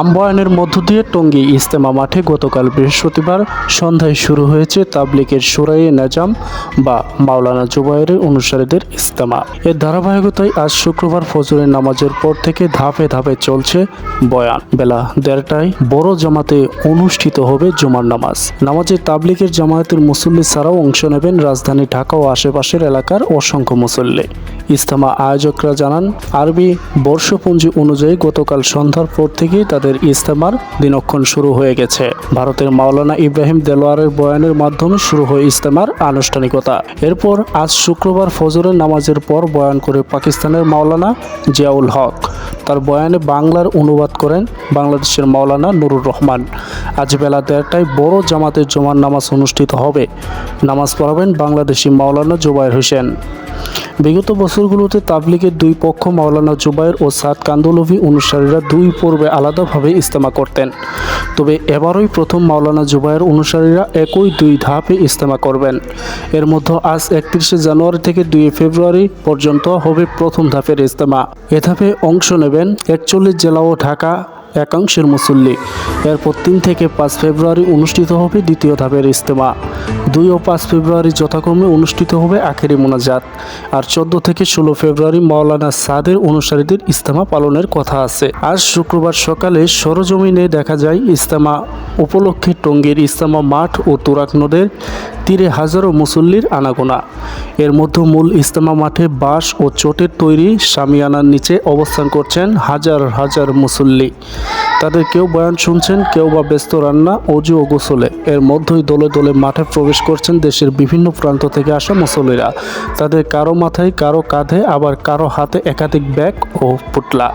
আম্বায়নের মধ্য দিয়ে টঙ্গী ইস্তেমা মাঠে গতকাল বৃহস্পতিবার সন্ধ্যায় শুরু হয়েছে তাবলিকের সুরাইয়ে নাজাম বা মাওলানা জুবাইরের অনুসারীদের ইস্তেমা এর ধারাবাহিকতায় আজ শুক্রবার ফজরের নামাজের পর থেকে ধাপে ধাপে চলছে বয়ান। বেলা দেড়টায় বড় জামাতে অনুষ্ঠিত হবে জুমার নামাজ। নামাজে তাবলিকের জামায়াতের মুসল্লি ছাড়াও অংশ নেবেন রাজধানী ঢাকা ও আশেপাশের এলাকার অসংখ্য মুসল্লি। ইস্তেমা আয়োজকরা জানান, আরবি বর্ষপঞ্জি অনুযায়ী গতকাল সন্ধ্যার পর থেকেই তাদের ইস্তেমার দিনক্ষণ শুরু হয়ে গেছে। ভারতের মাওলানা ইব্রাহিম দেলোয়ারের বয়ানের মাধ্যমে শুরু হয় ইস্তেমার আনুষ্ঠানিকতা। এরপর আজ শুক্রবার ফজরের নামাজের পর বয়ান করে পাকিস্তানের মাওলানা জিয়াউল হক। তার বয়ানে বাংলার অনুবাদ করেন বাংলাদেশের মাওলানা নুরুর রহমান। আজ বেলা দেড়টায় বড় জামাতের জমার নামাজ অনুষ্ঠিত হবে। নামাজ পড়াবেন বাংলাদেশি মাওলানা জুবাইর হোসেন। বিগত বছরগুলোতে তাবলিগের দুই পক্ষ মাওলানা জুবাইর ও সাদ কান্দলভি অনুসারীরা দুই পর্বে আলাদাভাবে ইস্তেমা করতেন। তবে এবারই প্রথম মাওলানা জুবাইর অনুসারীরা একই দুই ধাপে ইস্তেমা করবেন। এর মধ্যে আজ একত্রিশে জানুয়ারি থেকে দুই ফেব্রুয়ারি পর্যন্ত হবে প্রথম ধাপের ইস্তেমা এ ধাপে অংশ নেবেন একচল্লিশ জেলা ও ঢাকা একাংশের মুসল্লি। এরপর তিন থেকে পাঁচ ফেব্রুয়ারি অনুষ্ঠিত হবে দ্বিতীয় ধাপের ইজতেমা। দুই ও পাঁচ ফেব্রুয়ারি যথাক্রমে অনুষ্ঠিত হবে আখেরি মোনাজাত। আর চোদ্দ থেকে ষোলো ফেব্রুয়ারি মাওলানা সাদের অনুসারীদের ইজতেমা পালনের কথা আছে। আজ শুক্রবার সকালে সরজমিনে দেখা যায় ইস্তেমা উপলক্ষে টঙ্গীর ইস্তেমা মাঠ ও তুরাক নদের তীরে হাজারো মুসল্লির আনাগোনা। এর মধ্যে মূল ইস্তেমা মাঠে বাঁশ ও চোটের তৈরি সামিয়ানার নিচে অবস্থান করছেন হাজার হাজার মুসল্লি। তাদের কেউ বয়ান শুনছেন, কেউ বা ব্যস্ত রান্না, অজু ও গোসলে। এর মধ্যেই দলে দলে মাঠে প্রবেশ করছেন দেশের বিভিন্ন প্রান্ত থেকে আসা মুসল্লিরা। তাদের কারও মাথায়, কারও কাঁধে, আবার কারও হাতে একাধিক ব্যাগ ও পুটলা